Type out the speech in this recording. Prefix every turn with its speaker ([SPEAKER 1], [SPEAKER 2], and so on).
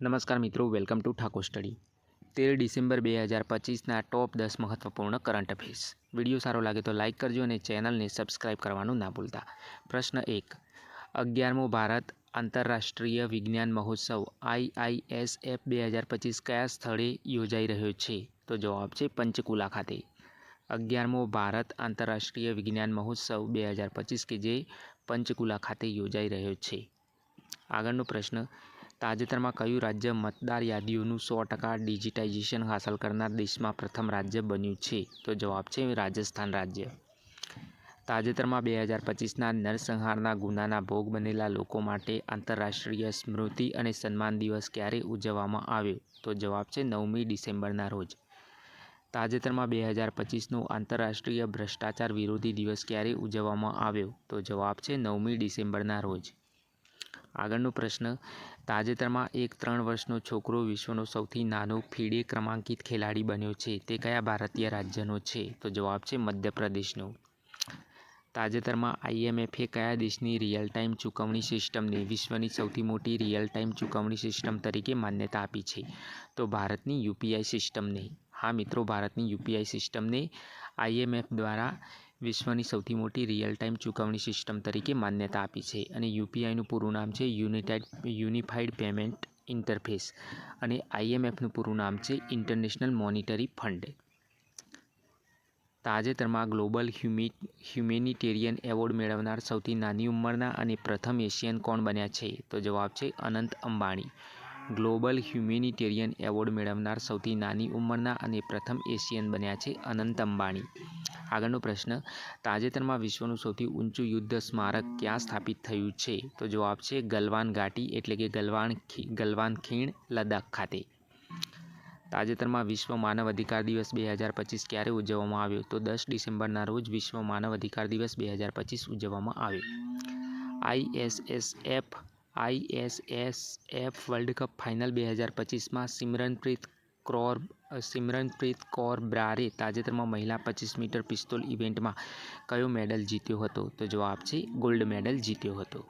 [SPEAKER 1] નમસ્કાર મિત્રો, welcome to Thakor study. તેર ડિસેમ્બર બે હજાર પચીસના ટોપ દસ મહત્વપૂર્ણ કરંટ અફેર્સ. વીડિયો સારો લાગે તો લાઇક કરજો અને ચેનલને સબસ્ક્રાઇબ કરવાનું ના ભૂલતા. પ્રશ્ન એક. અગિયારમો ભારત આંતરરાષ્ટ્રીય વિજ્ઞાન મહોત્સવ આઈઆઈએસએફ બે હજાર પચીસ કયા સ્થળે યોજાઈ રહ્યો છે? તો જવાબ છે પંચકુલા ખાતે. અગિયારમો ભારત આંતરરાષ્ટ્રીય વિજ્ઞાન મહોત્સવ બે હજાર પચીસ કે જે પંચકુલા ખાતે યોજાઈ રહ્યો છે? આગળનો પ્રશ્ન. તાજેતરમાં કયું રાજ્ય મતદાર યાદીઓનું સો ટકા ડિજિટાઇઝેશન હાંસલ કરનાર દેશમાં પ્રથમ રાજ્ય બન્યું છે? તો જવાબ છે રાજસ્થાન રાજ્ય. તાજેતરમાં બે હજાર પચીસના નરસંહારના ગુનાના ભોગ બનેલા લોકો માટે આંતરરાષ્ટ્રીય સ્મૃતિ અને સન્માન દિવસ ક્યારે ઉજવવામાં આવ્યો? તો જવાબ છે નવમી ડિસેમ્બરના રોજ. તાજેતરમાં બે હજાર પચીસનો આંતરરાષ્ટ્રીય ભ્રષ્ટાચાર વિરોધી દિવસ ક્યારે ઉજવવામાં આવ્યો? તો જવાબ છે નવમી ડિસેમ્બરના રોજ. આગળનો પ્રશ્ન, તાજેતરમાં એક ત્રણ વર્ષનો છોકરો વિશ્વનો સૌથી નાનો ફીડે ક્રમાંકિત ખેલાડી બન્યો છે. તે કયા ભારતીય રાજ્યનો છે? તો જવાબ છે મધ્યપ્રદેશનો. તાજેતરમાં આઈએમએફે કયા દેશની રિયલ ટાઈમ ચૂકવણી સિસ્ટમને વિશ્વની સૌથી મોટી રિયલ ટાઈમ ચૂકવણી સિસ્ટમ તરીકે માન્યતા આપી છે? તો ભારતની યુપીઆઈ સિસ્ટમને. હા મિત્રો, ભારતની યુપીઆઈ સિસ્ટમને આઈએમએફ દ્વારા વિશ્વની સૌથી મોટી રિયલ ટાઈમ ચૂકવણી સિસ્ટમ તરીકે માન્યતા આપી છે અને યુપીઆઈનું પૂરું નામ છે યુનિટાઇડ યુનિફાઈડ પેમેન્ટ ઇન્ટરફેસ અને આઈએમએફનું પૂરું નામ છે ઇન્ટરનેશનલ મોનિટરી ફંડ. તાજેતરમાં ગ્લોબલ હ્યુમિ, હ્યુમેનિટેરિયન એવોર્ડ મેળવનાર સૌથી નાની ઉંમરના અને પ્રથમ એશિયન કોણ બન્યા છે? તો જવાબ છે Anant Ambani. Global humanitarian award મેળવનાર સૌથી નાની ઉંમરના અને પ્રથમ એશિયન બન્યા છે અનંત અંબાણી. આગળનો પ્રશ્ન, તાજેતરમાં વિશ્વનું સૌથી ઊંચું યુદ્ધ સ્મારક ક્યાં સ્થાપિત થયું છે? તો જવાબ છે ગલવાન ઘાટી, એટલે કે ગલવાન ગલવાન ખીણ, લદ્દાખ ખાતે. તાજેતરમાં વિશ્વ માનવ અધિકાર દિવસ બે હજાર પચીસ ક્યારે ઉજવવામાં આવ્યો? તો દસ ડિસેમ્બરના રોજ વિશ્વ માનવ અધિકાર દિવસ બે હજાર પચીસ ઉજવવામાં આવ્યો. ISSF ISSF world cup final બે હજાર પચીસમાં સિમરનપ્રીત કોર સિમરનપ્રીત કૌર બ્રારે તાજેતરમાં મહિલા પચીસ મીટર પિસ્તોલ ઇવેન્ટમાં કયો મેડલ જીત્યો હતો? તો જવાબ છે, ગોલ્ડ મેડલ જીત્યો હતો.